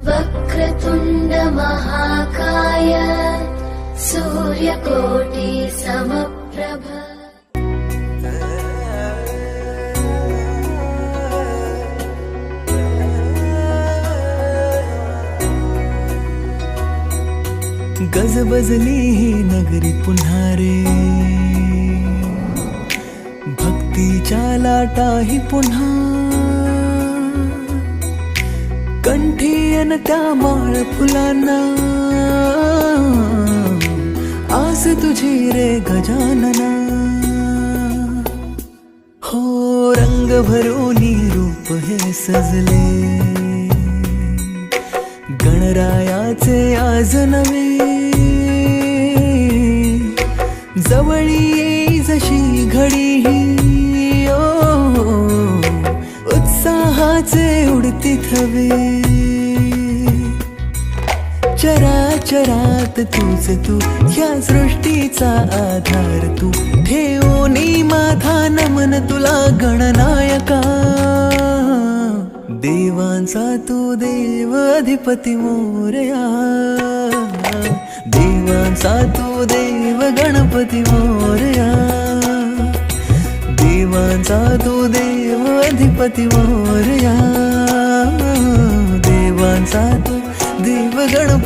वक्रतुण्ड महाकाय सूर्यकोटि समप्रभ गजबजली ही नगरी पुन्हा रे। भक्तीच्या लाटाही पुन्हा कंठी अन त्या माळ फुलांना. आस तुझी रे गजानना. हो रंग भरोनी रूप हे सजले. गणरायाचे आज नवे जवळी उडती चरा चराचरात तूच तू ह्या सृष्टीचा आधार तू. ठेवूनी माझा नमन तुला गणनायका. देवांचा तू देव अधिपती मोरया. देवांचा तू देव गणपती मोरया. देवांचा तू देव अधिपती मोरया.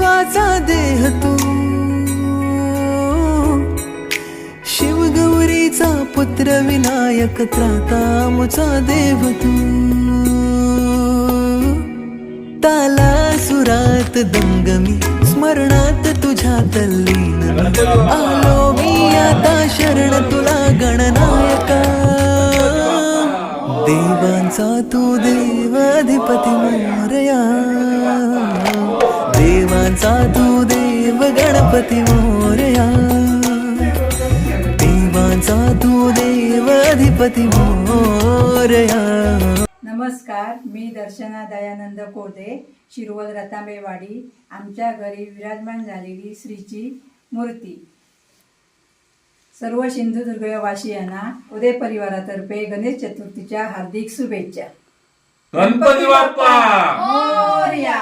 विश्वाचा देह तू. शिवगौरीचा पुत्र विनायक त्रातामुचा देव तू. ताला सुरात दंगमी स्मरणात तुझ्या तल्लीन आलो मी आता शरण तुला गणनायका. देवांचा तू देवाधिपती मारया. देवांचा तू देव गणपती मोरया. देवांचा तू देव अधिपती मोरया. नमस्कार मी दर्शना दयानंद कोदे शिरवल रतांबेवाडी आमच्या घरी विराजमान झालेली श्रीची मूर्ती. सर्व सिंधुदुर्गवासियांना उदय परिवारातर्फे गणेश चतुर्थीच्या हार्दिक शुभेच्छा. गणपती बाप्पा! मोरया!